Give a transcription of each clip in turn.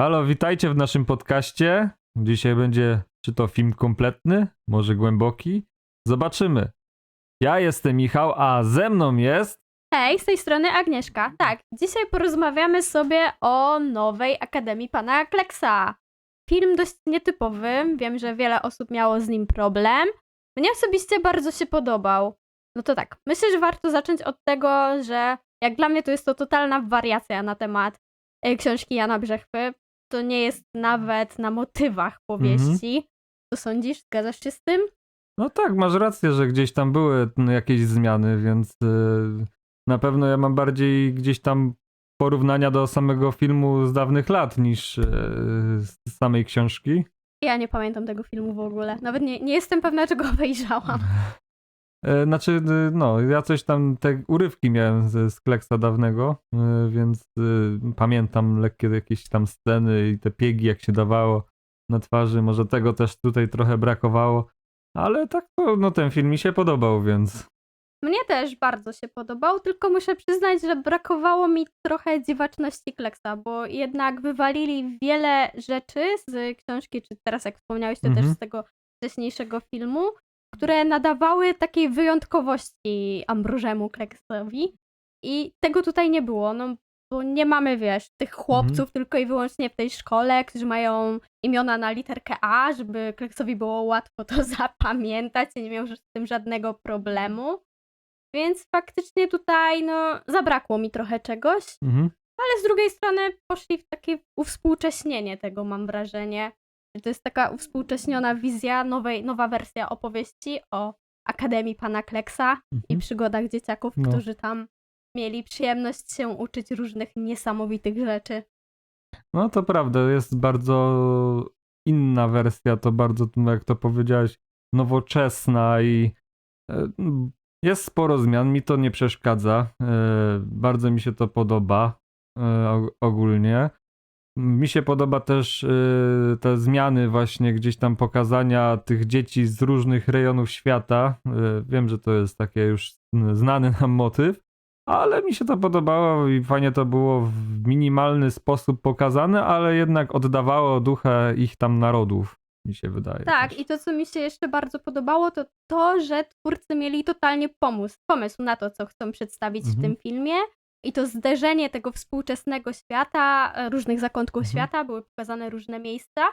Halo, witajcie w naszym podcaście. Dzisiaj będzie czy to film kompletny, może głęboki? Zobaczymy. Ja jestem Michał, a ze mną jest. Hej, z tej strony Agnieszka. Tak, dzisiaj porozmawiamy sobie o nowej Akademii Pana Kleksa. Film dość nietypowy, wiem, że wiele osób miało z nim problem. Mnie osobiście bardzo się podobał. No to tak, myślę, że warto zacząć od tego, że jak dla mnie to jest to totalna wariacja na temat e, książki Jana Brzechwy. To nie jest nawet na motywach powieści. Co sądzisz? Zgadzasz się z tym? No tak, masz rację, że gdzieś tam były no, jakieś zmiany, więc yy, na pewno ja mam bardziej gdzieś tam porównania do samego filmu z dawnych lat niż yy, z samej książki. Ja nie pamiętam tego filmu w ogóle. Nawet nie, nie jestem pewna, czego obejrzałam. E, Znaczy, y, no, ja coś tam, te urywki miałem ze z Kleksa dawnego, y, więc y, pamiętam lekkie jakieś tam sceny i te piegi, jak się dawało na twarzy. Może tego też tutaj trochę brakowało, ale tak to, no ten film mi się podobał, więc Mnie też bardzo się podobał, tylko muszę przyznać, że brakowało mi trochę dziwaczności Kleksa, bo jednak wywalili wiele rzeczy z książki, czy teraz jak wspomniałeś, to Mhm. też z tego wcześniejszego filmu, które nadawały takiej wyjątkowości Ambrożemu Kleksowi i tego tutaj nie było, no bo nie mamy, wiesz, tych chłopców tylko i wyłącznie w tej szkole, którzy mają imiona na literkę A, żeby Kleksowi było łatwo to zapamiętać i nie miał z tym żadnego problemu. Więc faktycznie tutaj no, zabrakło mi trochę czegoś, mhm. ale z drugiej strony poszli w takie uwspółcześnienie tego, mam wrażenie. To jest taka uwspółcześniona wizja, nowej, nowa wersja opowieści o Akademii Pana Kleksa i Mhm. przygodach dzieciaków, No. którzy tam mieli przyjemność się uczyć różnych niesamowitych rzeczy. No to prawda, jest bardzo inna wersja, to bardzo, no, jak to powiedziałeś, nowoczesna i e, jest sporo zmian, mi to nie przeszkadza, e, bardzo mi się to podoba e, og- ogólnie. Mi się podoba też e, te zmiany właśnie gdzieś tam pokazania tych dzieci z różnych rejonów świata. E, Wiem, że to jest takie już znany nam motyw, ale mi się to podobało i fajnie to było w minimalny sposób pokazane, ale jednak oddawało ducha ich tam narodów, mi się wydaje. Tak, też. i to, co mi się jeszcze bardzo podobało, to to, że twórcy mieli totalnie pomysł, pomysł na to, co chcą przedstawić w Mhm. tym filmie. I to zderzenie tego współczesnego świata, e, różnych zakątków Mhm. świata, były pokazane różne miejsca.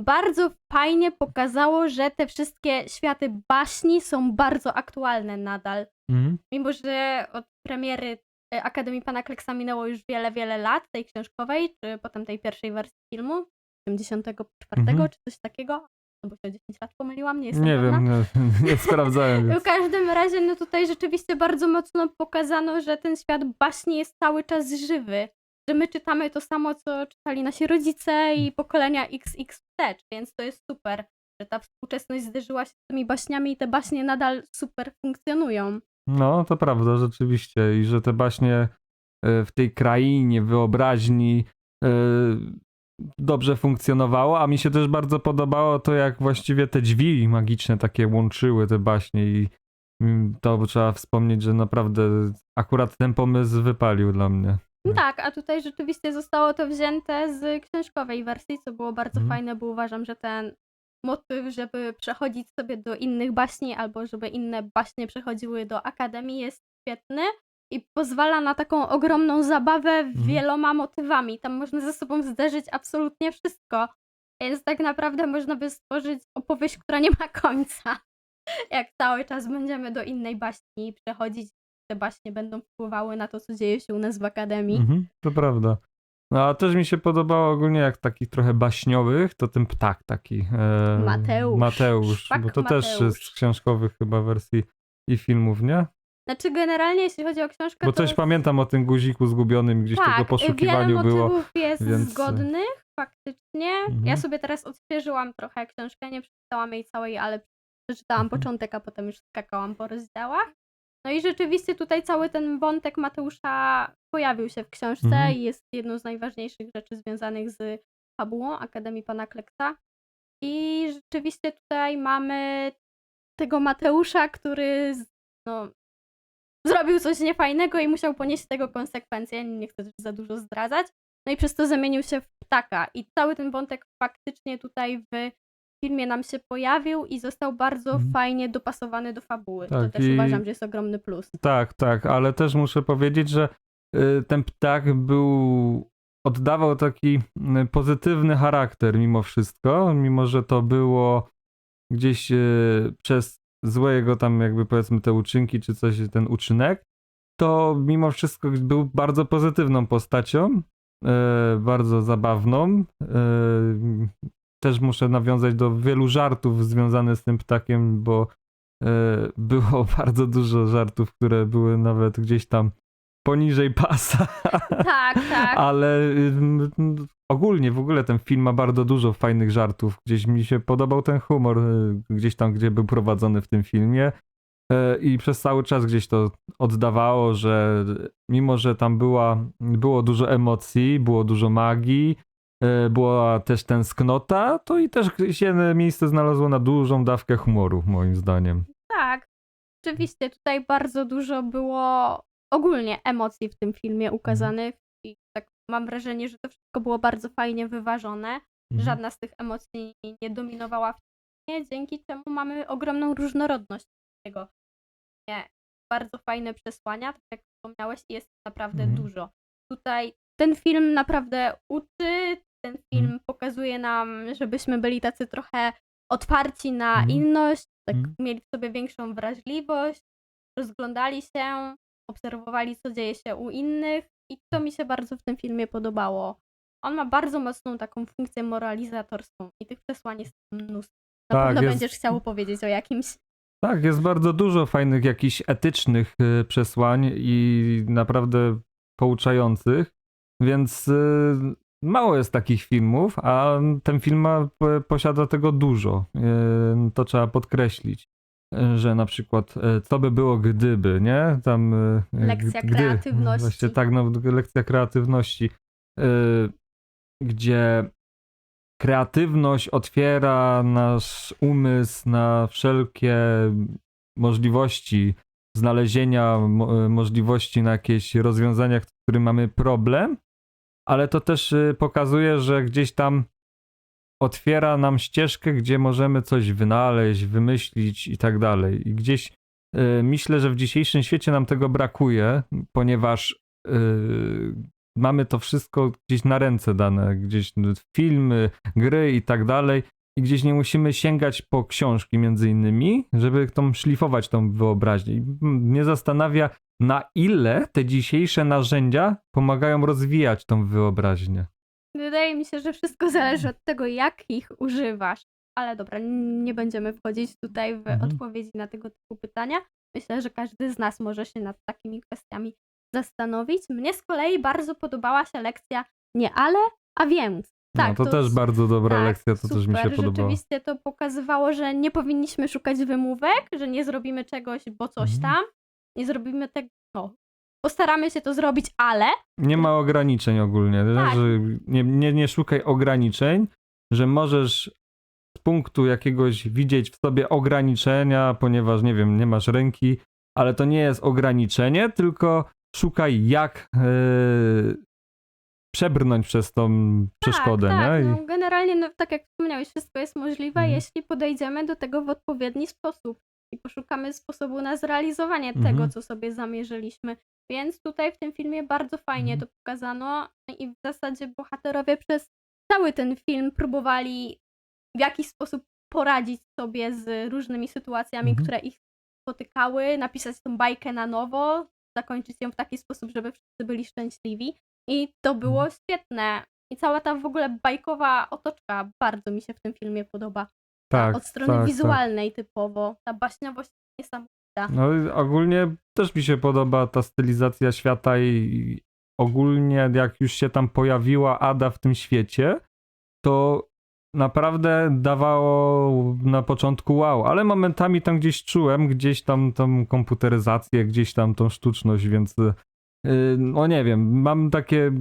Bardzo fajnie pokazało, że te wszystkie światy baśni są bardzo aktualne nadal. Mhm. Mimo, że od premiery e, Akademii Pana Kleksa minęło już wiele, wiele lat, tej książkowej, czy potem tej pierwszej wersji filmu, 74 Mhm. czy coś takiego. No bo się o 10 lat pomyliłam, nie jestem Nie pewna. wiem, nie, nie sprawdzałem. W każdym razie, no tutaj rzeczywiście bardzo mocno pokazano, że ten świat baśni jest cały czas żywy. Że my czytamy to samo, co czytali nasi rodzice i pokolenia XX wstecz, więc to jest super, że ta współczesność zderzyła się z tymi baśniami i te baśnie nadal super funkcjonują. No, to prawda, rzeczywiście. I że te baśnie e, w tej krainie, wyobraźni e, dobrze funkcjonowało, a mi się też bardzo podobało to, jak właściwie te drzwi magiczne takie łączyły te baśnie i mm, to trzeba wspomnieć, że naprawdę akurat ten pomysł wypalił dla mnie. No tak, a tutaj rzeczywiście zostało to wzięte z książkowej wersji, co było bardzo Mhm. fajne, bo uważam, że ten motyw, żeby przechodzić sobie do innych baśni, albo żeby inne baśnie przechodziły do Akademii, jest świetny i pozwala na taką ogromną zabawę wieloma motywami. Tam można ze sobą zderzyć absolutnie wszystko. Więc tak naprawdę można by stworzyć opowieść, która nie ma końca. Jak cały czas będziemy do innej baśni przechodzić, te baśnie będą wpływały na to, co dzieje się u nas w Akademii. Mhm, to prawda. No a też mi się podobało ogólnie jak takich trochę baśniowych, to ten ptak taki. E, Mateusz. Mateusz, Szpak bo to też Mateusz. z książkowych chyba wersji i filmów, nie? Znaczy generalnie jeśli chodzi o książkę, Bo to też pamiętam o tym guziku zgubionym gdzieś tak, tego poszukiwaniu wiele było. motywów jest więc- zgodnych, faktycznie. Mhm. Ja sobie teraz odświeżyłam trochę książkę, nie przeczytałam jej całej, ale przeczytałam Mhm. początek, a potem już skakałam po rozdziałach. No i rzeczywiście tutaj cały ten wątek Mateusza pojawił się w książce Mhm. i jest jedną z najważniejszych rzeczy związanych z fabułą Akademii Pana Kleksa. I rzeczywiście tutaj mamy tego Mateusza, który z- no, zrobił coś niefajnego i musiał ponieść tego konsekwencje. Nie chcę za dużo zdradzać. No i przez to zamienił się w ptaka. I cały ten wątek faktycznie tutaj w filmie nam się pojawił i został bardzo Mhm. fajnie dopasowany do fabuły. Tak, to też i- uważam, że jest ogromny plus. Tak, tak, ale też muszę powiedzieć, że y, ten ptak był. Oddawał taki y, pozytywny charakter mimo wszystko, mimo że to było gdzieś y, przez złe jego tam jakby powiedzmy te uczynki czy coś, ten uczynek, to mimo wszystko był bardzo pozytywną postacią, y, bardzo zabawną. y, Też muszę nawiązać do wielu żartów związanych z tym ptakiem, bo e, było bardzo dużo żartów, które były nawet gdzieś tam poniżej pasa, Tak, tak. ale ogólnie w ogóle ten film ma bardzo dużo fajnych żartów. Gdzieś mi się podobał ten humor, y, gdzieś tam, gdzie był prowadzony w tym filmie. E, I przez cały czas gdzieś to oddawało, że mimo, że tam była, było dużo emocji, było dużo magii, e, była też tęsknota, to i też się miejsce znalazło na dużą dawkę humoru, moim zdaniem. Tak, rzeczywiście tutaj bardzo dużo było ogólnie emocji w tym filmie ukazanych i tak mam wrażenie, że to wszystko było bardzo fajnie wyważone. Mhm. Żadna z tych emocji nie dominowała w filmie, dzięki czemu mamy ogromną różnorodność tego. Nie, bardzo fajne przesłania, tak jak wspomniałeś, jest naprawdę Mhm. dużo. Tutaj ten film naprawdę uczy, ten film Mhm. pokazuje nam, żebyśmy byli tacy trochę otwarci na Mhm. inność, tak Mhm. mieli w sobie większą wrażliwość, rozglądali się, obserwowali, co dzieje się u innych i to mi się bardzo w tym filmie podobało. On ma bardzo mocną taką funkcję moralizatorską i tych przesłań jest mnóstwo. Na Tak, pewno jest- będziesz chciał opowiedzieć o jakimś. Tak, jest bardzo dużo fajnych jakichś etycznych y, przesłań i naprawdę pouczających, więc y, mało jest takich filmów, a ten film ma, posiada tego dużo. Y, To trzeba podkreślić, że na przykład co by było gdyby, nie? Tam y, Lekcja gdy- kreatywności. Właśnie tak, no lekcja kreatywności, gdzie kreatywność otwiera nasz umysł na wszelkie możliwości znalezienia mo- możliwości na jakieś rozwiązania, z którym mamy problem, ale to też pokazuje, że gdzieś tam otwiera nam ścieżkę, gdzie możemy coś wynaleźć, wymyślić i tak dalej. I gdzieś y, myślę, że w dzisiejszym świecie nam tego brakuje, ponieważ y, mamy to wszystko gdzieś na ręce dane, gdzieś filmy, gry i tak dalej. I gdzieś nie musimy sięgać po książki między innymi, żeby tą szlifować tą wyobraźnię. I mnie zastanawia, na ile te dzisiejsze narzędzia pomagają rozwijać tą wyobraźnię. Wydaje mi się, że wszystko zależy od tego, jak ich używasz. Ale dobra, nie będziemy wchodzić tutaj w Mhm. odpowiedzi na tego typu pytania. Myślę, że każdy z nas może się nad takimi kwestiami zastanowić. Mnie z kolei bardzo podobała się lekcja nie ale, a więc. Tak, no, to, też bardzo dobra tak, lekcja, to też mi się super. podobało. Rzeczywiście to pokazywało, że nie powinniśmy szukać wymówek, że nie zrobimy czegoś, bo coś Mhm. tam. Nie zrobimy tego. Postaramy się to zrobić, ale. Nie ma ograniczeń ogólnie, nie? Tak. że nie, nie, nie szukaj ograniczeń, że możesz z punktu jakiegoś widzieć w sobie ograniczenia, ponieważ nie wiem, nie masz ręki, ale to nie jest ograniczenie, tylko szukaj jak e, przebrnąć przez tą przeszkodę, tak, tak, nie? I- No, generalnie, no, tak jak wspomniałeś, wszystko jest możliwe, Mhm. jeśli podejdziemy do tego w odpowiedni sposób i poszukamy sposobu na zrealizowanie Mhm. tego, co sobie zamierzyliśmy. Więc tutaj w tym filmie bardzo fajnie Mhm. to pokazano i w zasadzie bohaterowie przez cały ten film próbowali w jakiś sposób poradzić sobie z różnymi sytuacjami, Mhm. które ich spotykały, napisać tą bajkę na nowo, zakończyć ją w taki sposób, żeby wszyscy byli szczęśliwi. I to było Mhm. świetne. I cała ta w ogóle bajkowa otoczka bardzo mi się w tym filmie podoba. Tak, Od strony tak, tak. wizualnej typowo. Ta baśniowość niesamowita. No ogólnie też mi się podoba ta stylizacja świata i ogólnie jak już się tam pojawiła Ada w tym świecie, to naprawdę dawało na początku wow, ale momentami tam gdzieś czułem, gdzieś tam tą komputeryzację, gdzieś tam tą sztuczność, więc yy, no nie wiem, mam takie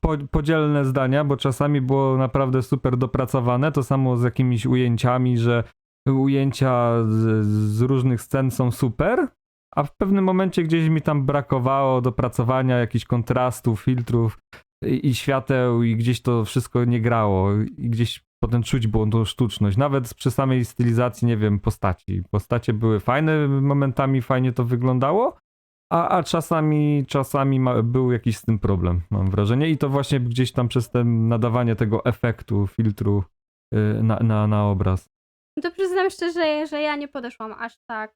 po, podzielne zdania, bo czasami było naprawdę super dopracowane, to samo z jakimiś ujęciami, że ujęcia z, z różnych scen są super, a w pewnym momencie gdzieś mi tam brakowało dopracowania jakichś kontrastów, filtrów i, i świateł i gdzieś to wszystko nie grało i gdzieś potem czuć było tą sztuczność. Nawet przy samej stylizacji, nie wiem, postaci. Postacie były fajne, momentami fajnie to wyglądało, a, a czasami, czasami ma, był jakiś z tym problem, mam wrażenie. I to właśnie gdzieś tam przez te nadawanie tego efektu, filtru y, na, na, na obraz. To przyznam szczerze, że ja nie podeszłam aż tak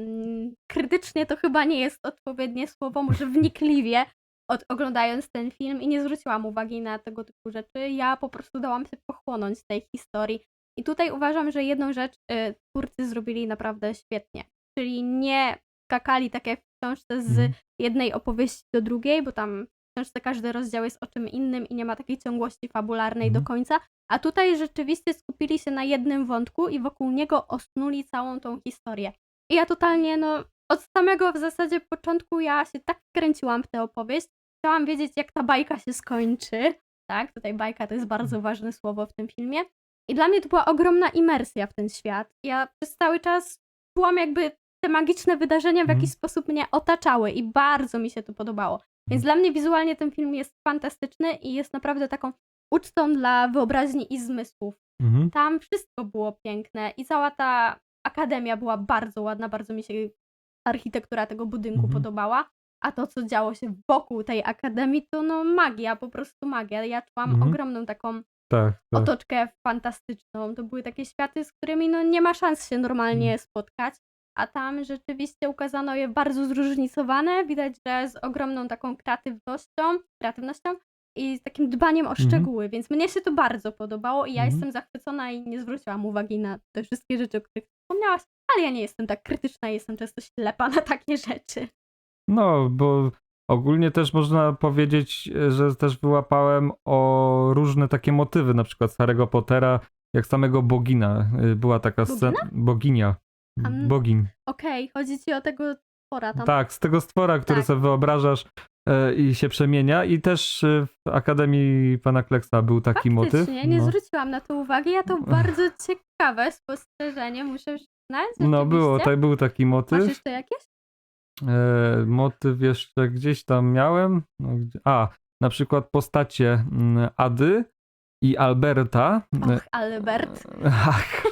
mm, krytycznie, to chyba nie jest odpowiednie słowo, może wnikliwie od, oglądając ten film i nie zwróciłam uwagi na tego typu rzeczy. Ja po prostu dałam się pochłonąć tej historii. I tutaj uważam, że jedną rzecz y, twórcy zrobili naprawdę świetnie. Czyli nie skakali tak jak książce z Mhm. jednej opowieści do drugiej, bo tam w książce każdy rozdział jest o czym innym i nie ma takiej ciągłości fabularnej do Mhm. końca, a tutaj rzeczywiście skupili się na jednym wątku i wokół niego osnuli całą tą historię. I ja totalnie, no, od samego w zasadzie początku ja się tak wkręciłam w tę opowieść. Chciałam wiedzieć, jak ta bajka się skończy. Tak, tutaj bajka to jest bardzo ważne słowo w tym filmie. I dla mnie to była ogromna imersja w ten świat. Ja przez cały czas czułam jakby te magiczne wydarzenia w Mhm. jakiś sposób mnie otaczały i bardzo mi się to podobało. Więc dla mnie wizualnie ten film jest fantastyczny i jest naprawdę taką ucztą dla wyobraźni i zmysłów. Mhm. Tam wszystko było piękne i cała ta akademia była bardzo ładna, bardzo mi się architektura tego budynku Mhm. podobała. A to, co działo się wokół tej akademii, to no magia, po prostu magia. Ja czułam Mhm. ogromną taką Tak, tak. otoczkę fantastyczną. To były takie światy, z którymi no nie ma szans się normalnie Mhm. spotkać. A tam rzeczywiście ukazano je bardzo zróżnicowane. Widać, że z ogromną taką kreatywnością, kreatywnością i z takim dbaniem o Mhm. szczegóły, więc mnie się to bardzo podobało i ja Mhm. jestem zachwycona i nie zwróciłam uwagi na te wszystkie rzeczy, o których wspomniałaś, ale ja nie jestem tak krytyczna, jestem często ślepa na takie rzeczy. No, bo ogólnie też można powiedzieć, że też wyłapałem o różne takie motywy, na przykład z Harry'ego Pottera, jak samego Bogina. Y, Była taka scena. Boginia. Am- Bogin. Okej, chodzi ci o tego twora tam. Tak, z tego stwora, który Tak. sobie wyobrażasz e, i się przemienia. I też e, w Akademii Pana Kleksa był taki motyw. Faktycznie, nie No. zwróciłam na to uwagi, ja to bardzo ciekawe spostrzeżenie, muszę przyznać. No było, rzeczywiście. tak, był taki Masz motyw. jeszcze jakieś? E, motyw jeszcze gdzieś tam miałem. No, gdzie- a, na przykład postacie mm, Ady i Alberta. Och, Albert. Ach,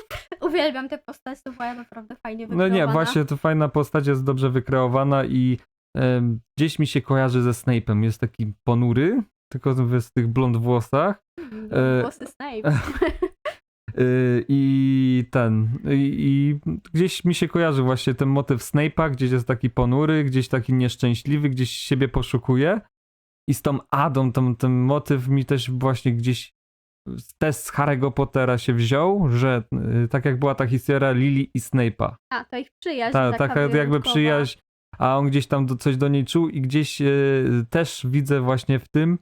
Uwielbiam tę postać, to była naprawdę fajnie no wykreowana. nie, właśnie to fajna postać jest dobrze wykreowana i em, gdzieś mi się kojarzy ze Snape'em. Jest taki ponury, tylko w z tych blond włosach. Mm, e, Włosy Snape. Y, I ten. I, I gdzieś mi się kojarzy właśnie ten motyw Snape'a, gdzieś jest taki ponury, gdzieś taki nieszczęśliwy, gdzieś siebie poszukuje. I z tą Adą, tam, ten motyw mi też właśnie gdzieś też z Harry'ego Pottera się wziął, że y, tak jak była ta historia Lily i Snape'a. A, to ich przyjaźń Ta, taka taka jakby przyjaźń, a on gdzieś tam do, coś do niej czuł i gdzieś y, też widzę właśnie w tym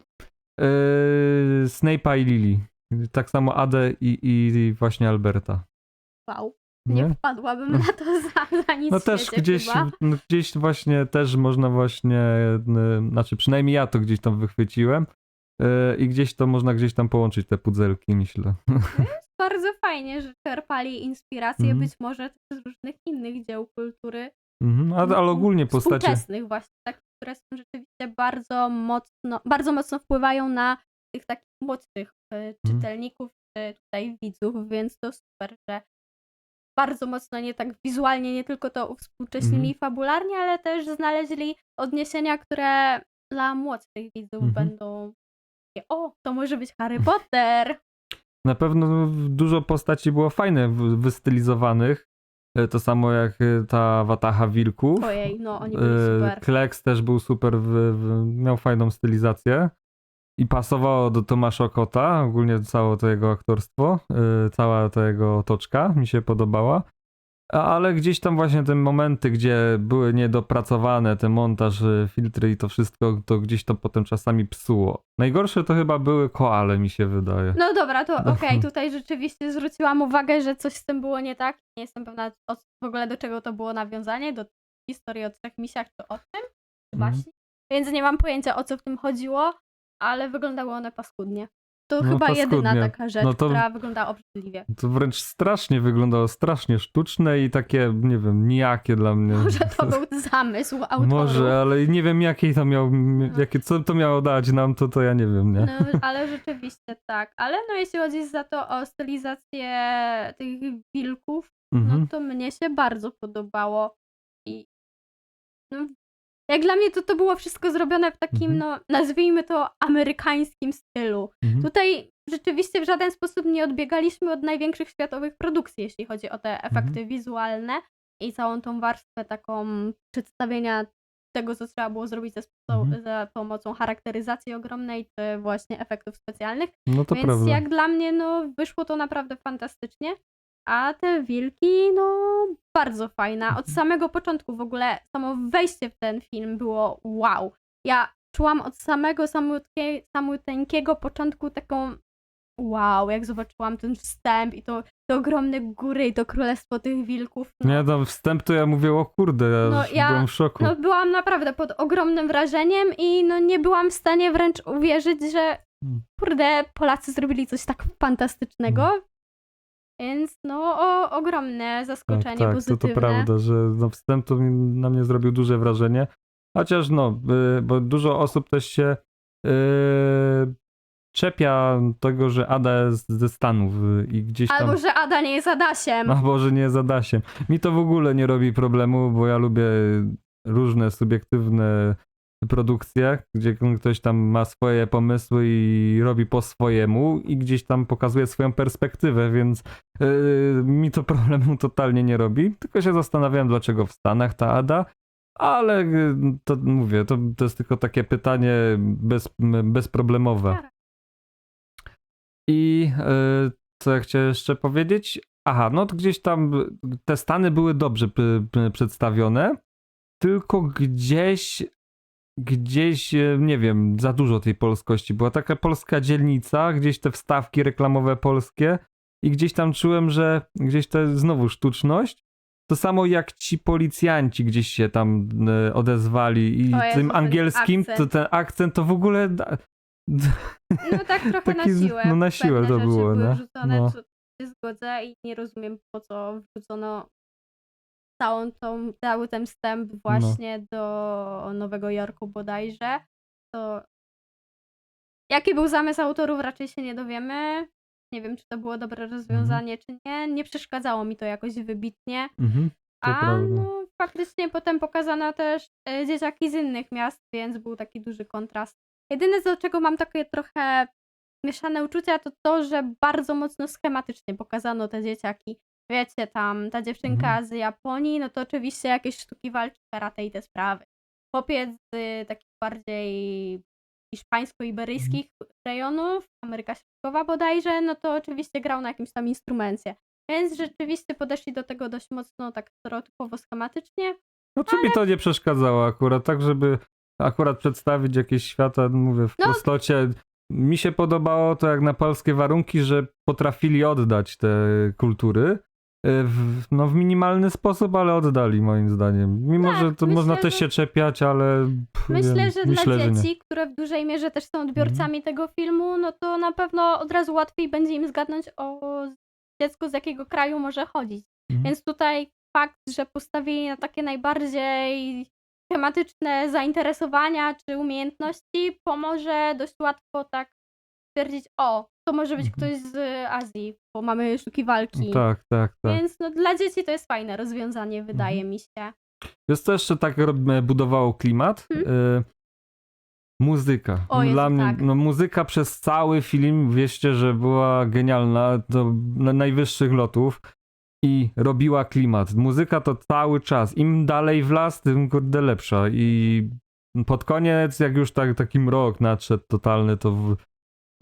y, Snape'a i Lily. Tak samo Adę i, i właśnie Alberta. Wow, nie wpadłabym na to za, za nic No też gdzieś, no gdzieś właśnie też można właśnie, znaczy przynajmniej ja to gdzieś tam wychwyciłem i gdzieś to można gdzieś tam połączyć te pudzelki, myślę. Bardzo fajnie, że czerpali inspirację Mhm. być może też z różnych innych dzieł kultury. Mhm, ale, ale ogólnie postacie... Współczesnych właśnie, takich, które są rzeczywiście bardzo mocno, bardzo mocno wpływają na tych takich młodszych Mhm. e, czytelników, czy tutaj widzów, więc to super, że bardzo mocno nie tak wizualnie, nie tylko to uwspółcześnili Mhm. fabularnie, ale też znaleźli odniesienia, które dla młodszych widzów Mhm. będą takie, o, to może być Harry Potter. Na pewno dużo postaci było fajne, wystylizowanych. E, To samo jak e, ta Wataha Wilków. Ojej, no oni byli E, super. Kleks też był super, miał fajną stylizację. I pasowało do Tomasza Kota, ogólnie całe to jego aktorstwo, cała ta jego otoczka mi się podobała. Ale gdzieś tam właśnie te momenty, gdzie były niedopracowane, ten montaż, e, filtry i to wszystko, to gdzieś to potem czasami psuło. Najgorsze to chyba były koale, mi się wydaje. No dobra, to okej, tutaj rzeczywiście zwróciłam uwagę, że coś z tym było nie tak. Nie jestem pewna o, w ogóle do czego to było nawiązanie, do historii o trzech misiach czy o czy Mhm. baśni. Więc nie mam pojęcia o co w tym chodziło, ale wyglądały one paskudnie. To No chyba jedyna skudnie. taka rzecz, No to- która wygląda obrzydliwie. To wręcz strasznie wyglądało, strasznie sztuczne i takie, nie wiem, nijakie dla mnie. Może to był zamysł autorów. Może, ale nie wiem jakiej to miał, No. jakie, co to miało dać nam, to to ja nie wiem, nie? No, ale rzeczywiście tak. Ale no jeśli chodzi za to o stylizację tych wilków, no Mhm. to mnie się bardzo podobało. I no, jak dla mnie to, to było wszystko zrobione w takim, Mhm. no nazwijmy to amerykańskim stylu. Mhm. Tutaj rzeczywiście w żaden sposób nie odbiegaliśmy od największych światowych produkcji, jeśli chodzi o te efekty Mhm. wizualne i całą tą warstwę taką przedstawienia tego, co trzeba było zrobić za, Mhm. za pomocą charakteryzacji ogromnej, czy właśnie efektów specjalnych. No to Więc prawda. jak dla mnie, no wyszło to naprawdę fantastycznie. A te wilki, no bardzo fajna. Od Mhm. samego początku w ogóle samo wejście w ten film było wow. Ja czułam od samego samotnie, samuteńkiego początku taką wow, jak zobaczyłam ten wstęp i to te ogromne góry i to królestwo tych wilków. No, Nie, tam wstęp to ja mówię, o kurde, ja, No, ja- byłem w szoku. no byłam naprawdę pod ogromnym wrażeniem i no nie byłam w stanie wręcz uwierzyć, że Mm. kurde, Polacy zrobili coś tak fantastycznego. Więc no o, ogromne zaskoczenie tak, tak, to, pozytywne. to prawda, że no, wstęp to mi- na mnie zrobił duże wrażenie. Chociaż no, y, bo dużo osób też się y, czepia tego, że Ada jest ze Stanów y, i gdzieś tam... Albo że Ada nie jest Adasiem. Albo, że nie za Dasiem. Mi to w ogóle nie robi problemu, bo ja lubię różne subiektywne produkcje, gdzie ktoś tam ma swoje pomysły i robi po swojemu i gdzieś tam pokazuje swoją perspektywę, więc yy, mi to problemu totalnie nie robi. Tylko się zastanawiałem, dlaczego w Stanach ta Ada, ale yy, to mówię, to, to jest tylko takie pytanie bez, bezproblemowe. I y, co ja chciałem jeszcze powiedzieć? Aha, no to gdzieś tam te Stany były dobrze przedstawione, tylko gdzieś, gdzieś, y, nie wiem, za dużo tej polskości. Była taka polska dzielnica, gdzieś te wstawki reklamowe polskie i gdzieś tam czułem, że gdzieś to jest znowu sztuczność. To samo jak ci policjanci gdzieś się tam y, odezwali i O Jezu, tym ten angielskim, to akcent. ten akcent to w ogóle... da- No tak trochę Taki na siłę. no na siłę Pewne to było, no. wrzucone, No. co się zgodzę i nie rozumiem po co wrzucono całą tą, cały ten wstęp No. właśnie do Nowego Jorku bodajże. To jaki był zamysł autorów raczej się nie dowiemy. Nie wiem, czy to było dobre rozwiązanie, czy nie. Nie przeszkadzało mi to jakoś wybitnie. Mhm, to A prawda. no faktycznie potem pokazano też e, dzieciaki z innych miast, więc był taki duży kontrast. Jedyne do czego mam takie trochę mieszane uczucia, to to, że bardzo mocno schematycznie pokazano te dzieciaki. Wiecie, tam ta dziewczynka Mhm. z Japonii, no to oczywiście jakieś sztuki walki, karate i te sprawy. Chłopiec z takich bardziej hiszpańsko-iberyjskich rejonów, Ameryka Środkowa bodajże, no to oczywiście grał na jakimś tam instrumencie. Więc rzeczywiście podeszli do tego dość mocno tak stereotypowo schematycznie. No czy mi to nie przeszkadzało akurat, tak żeby akurat przedstawić jakieś świata, mówię, w No. prostocie. Mi się podobało to jak na polskie warunki, że potrafili oddać te kultury. W, no w minimalny sposób, ale oddali moim zdaniem. Mimo, Tak, że to myślę, można też się czepiać, ale pff, Myślę, wiem, że myślę, dla że nie. dzieci, które w dużej mierze też są odbiorcami tego filmu, no to na pewno od razu łatwiej będzie im zgadnąć o dziecko z jakiego kraju może chodzić. Mhm. Więc tutaj fakt, że postawili na takie najbardziej tematyczne zainteresowania czy umiejętności pomoże dość łatwo tak stwierdzić, o, to może być Mhm. ktoś z Azji, bo mamy sztuki walki. Tak, tak, tak. Więc no, dla dzieci to jest fajne rozwiązanie, wydaje Mhm. mi się. Jest to jeszcze tak budowało klimat. Y, muzyka. Mhm. O Jezu, Dla mnie, tak. no muzyka przez cały film, wieście, że była genialna, do na najwyższych lotów i robiła klimat. Muzyka to cały czas. Im dalej w las, tym kurde lepsza. I pod koniec, jak już tak, taki mrok nadszedł totalny, to w,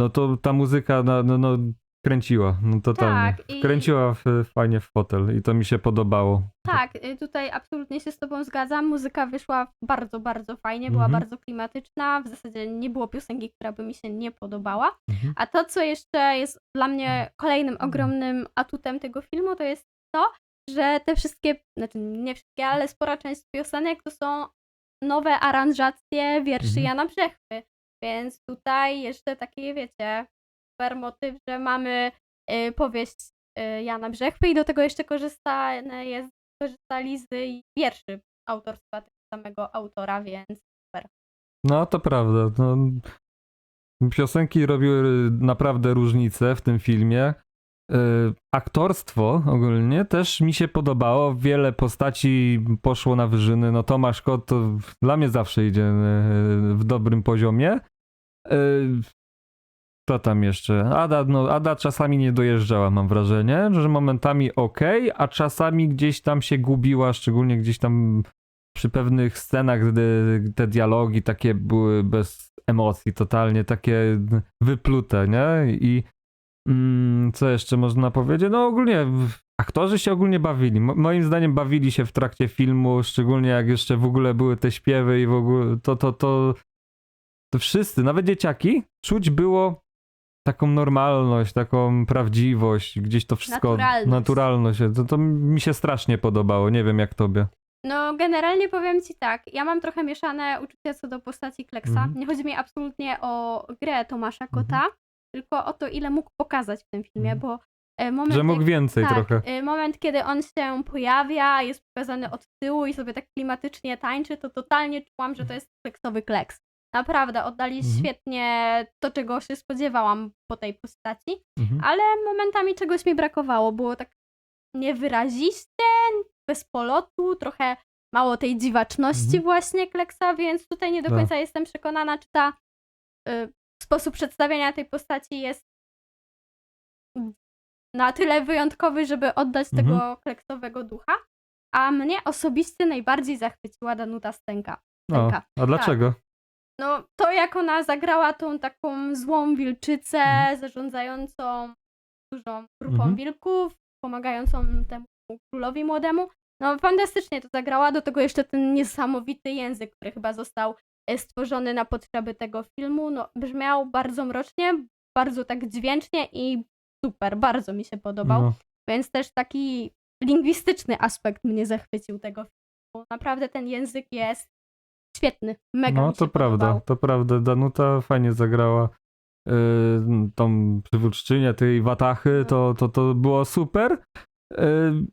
no to ta muzyka no, no, no, kręciła. No totalnie. Tak, i- Kręciła w, fajnie w fotel i to mi się podobało. Tak, y, tutaj absolutnie się z Tobą zgadzam. Muzyka wyszła bardzo, bardzo fajnie, była Mhm. bardzo klimatyczna. W zasadzie nie było piosenki, która by mi się nie podobała. Mhm. A to, co jeszcze jest dla mnie kolejnym ogromnym atutem tego filmu, to jest to, że te wszystkie, znaczy nie wszystkie, ale spora część piosenek to są nowe aranżacje wierszy Mhm. Jana Brzechwy. Więc tutaj jeszcze takie, wiecie, super motyw, że mamy y, powieść y, Jana Brzechwy i do tego jeszcze korzystane jest, korzystali z wierszy autorstwa tego samego autora, więc super. No, to prawda. No, piosenki robiły naprawdę różnicę w tym filmie. Yy, aktorstwo ogólnie też mi się podobało. Wiele postaci poszło na wyżyny. No Tomasz Kot to dla mnie zawsze idzie yy, w dobrym poziomie. Yy, co tam jeszcze? Ada, no, Ada czasami nie dojeżdżała, mam wrażenie, że momentami ok, a czasami gdzieś tam się gubiła, szczególnie gdzieś tam przy pewnych scenach gdy te dialogi takie były bez emocji, totalnie takie wyplute, nie? I mm, co jeszcze można powiedzieć? No ogólnie aktorzy się ogólnie bawili. Mo- moim zdaniem bawili się w trakcie filmu, szczególnie jak jeszcze w ogóle były te śpiewy i w ogóle to, to, to, to wszyscy, nawet dzieciaki, czuć było taką normalność, taką prawdziwość, gdzieś to wszystko, Naturalność. naturalność. To, to mi się strasznie podobało, nie wiem jak tobie. No, generalnie powiem ci tak, ja mam trochę mieszane uczucia co do postaci Kleksa. Mhm. Nie chodzi mi absolutnie o grę Tomasza Kota, tylko o to, ile mógł pokazać w tym filmie, Mhm. bo e, moment, Że mógł jak- więcej tak, trochę. e, moment, kiedy on się pojawia, jest pokazany od tyłu i sobie tak klimatycznie tańczy, to totalnie czułam, że to jest Kleksowy Kleks. Naprawdę, oddali Mhm. świetnie to, czego się spodziewałam po tej postaci, Mhm. ale momentami czegoś mi brakowało. Było tak niewyraziście, bez polotu, trochę mało tej dziwaczności Mhm. właśnie Kleksa, więc tutaj nie do Tak. końca jestem przekonana, czy ta y, sposób przedstawienia tej postaci jest na tyle wyjątkowy, żeby oddać Mhm. tego kleksowego ducha. A mnie osobiście najbardziej zachwyciła Danuta Stenka. O, Stenka. a dlaczego? No, to jak ona zagrała tą taką złą wilczycę, Mhm. zarządzającą dużą grupą Mhm. wilków, pomagającą temu królowi młodemu. No, fantastycznie to zagrała. Do tego jeszcze ten niesamowity język, który chyba został e, stworzony na potrzeby tego filmu. No, brzmiał bardzo mrocznie, bardzo tak dźwięcznie i super, bardzo mi się podobał. No, Więc też taki lingwistyczny aspekt mnie zachwycił tego filmu. Naprawdę ten język jest świetny, mega no to prawda, podobał. to prawda. Danuta fajnie zagrała yy, tą przywódczynię tej watachy, No. to, to, to było super. Yy,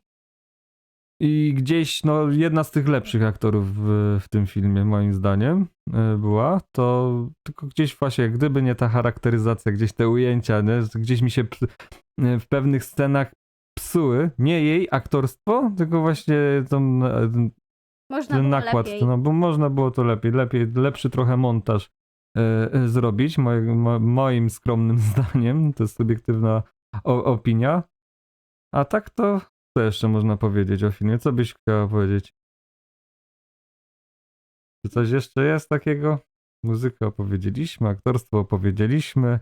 I gdzieś, no, jedna z tych lepszych aktorów w, w tym filmie, moim zdaniem, yy, była. To tylko gdzieś właśnie, gdyby nie ta charakteryzacja, gdzieś te ujęcia, nie? gdzieś mi się yy, w pewnych scenach psuły. Nie jej aktorstwo, tylko właśnie tą, yy, Można ten było nakład, lepiej. no bo można było to lepiej, lepiej lepszy trochę montaż e, e, zrobić, moje, mo, moim skromnym zdaniem, to jest subiektywna o, opinia. A tak to, co jeszcze można powiedzieć o filmie? Co byś chciała powiedzieć? Czy coś jeszcze jest takiego? Muzykę opowiedzieliśmy, aktorstwo opowiedzieliśmy.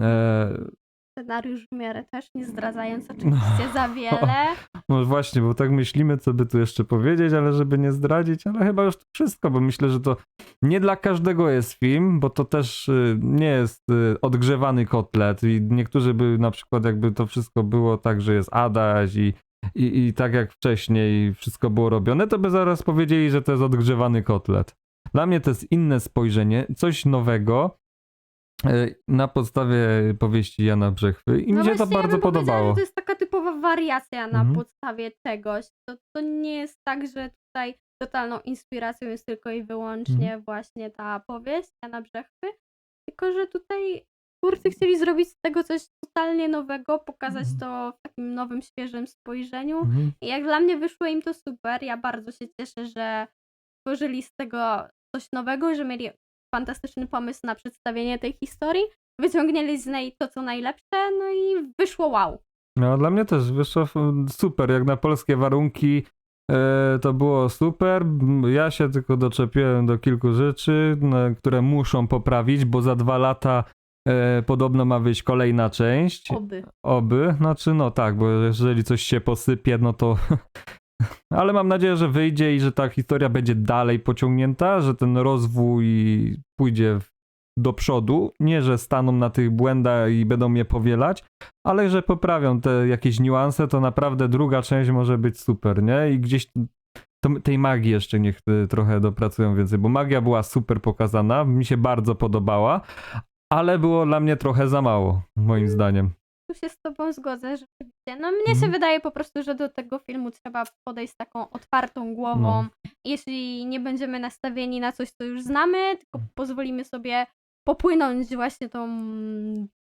E, Scenariusz w miarę też, nie zdradzając oczywiście za wiele. No właśnie, bo tak myślimy, co by tu jeszcze powiedzieć, ale żeby nie zdradzić, ale chyba już to wszystko, bo myślę, że to nie dla każdego jest film, bo to też y, nie jest y, odgrzewany kotlet i niektórzy by na przykład jakby to wszystko było tak, że jest Adaś i, i, i tak jak wcześniej wszystko było robione, to by zaraz powiedzieli, że to jest odgrzewany kotlet. Dla mnie to jest inne spojrzenie, coś nowego na podstawie powieści Jana Brzechwy i mi się to No ja bardzo powiedziała, podobało. że to jest taka typowa wariacja na Mhm. podstawie czegoś. To, to nie jest tak, że tutaj totalną inspiracją jest tylko i wyłącznie Mhm. właśnie ta powieść Jana Brzechwy, tylko że tutaj twórcy chcieli zrobić z tego coś totalnie nowego, pokazać Mhm. to w takim nowym, świeżym spojrzeniu. I jak dla mnie wyszło im to super. Ja bardzo się cieszę, że stworzyli z tego coś nowego, że mieli fantastyczny pomysł na przedstawienie tej historii, wyciągnęli z niej to, co najlepsze, no i wyszło wow. No, dla mnie też wyszło super, jak na polskie warunki e, to było super. Ja się tylko doczepiłem do kilku rzeczy, n- które muszą poprawić, bo za dwa lata e, podobno ma wyjść kolejna część. Oby. Oby, znaczy no tak, bo jeżeli coś się posypie, no to. Ale mam nadzieję, że wyjdzie i że ta historia będzie dalej pociągnięta, że ten rozwój pójdzie do przodu. Nie, że staną na tych błędach i będą je powielać, ale że poprawią te jakieś niuanse, to naprawdę druga część może być super, nie? I gdzieś to, tej magii jeszcze niech y, trochę dopracują więcej, bo magia była super pokazana, mi się bardzo podobała, ale było dla mnie trochę za mało, moim zdaniem. Tu się z tobą zgodzę, rzeczywiście. No mnie się Mhm. wydaje po prostu, że do tego filmu trzeba podejść z taką otwartą głową. No. Jeśli nie będziemy nastawieni na coś, co już znamy, tylko pozwolimy sobie popłynąć właśnie tą,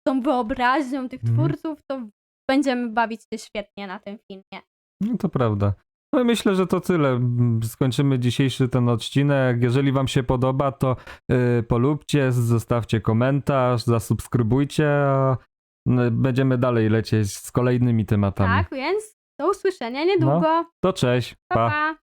tą wyobraźnią tych Mhm. twórców, to będziemy bawić się świetnie na tym filmie. No to prawda. No i myślę, że to tyle. Mm, Skończymy dzisiejszy ten odcinek. Jeżeli wam się podoba, to yy, polubcie, zostawcie komentarz, zasubskrybujcie, a będziemy dalej lecieć z kolejnymi tematami. Tak, więc do usłyszenia niedługo. To cześć. pa. pa. pa.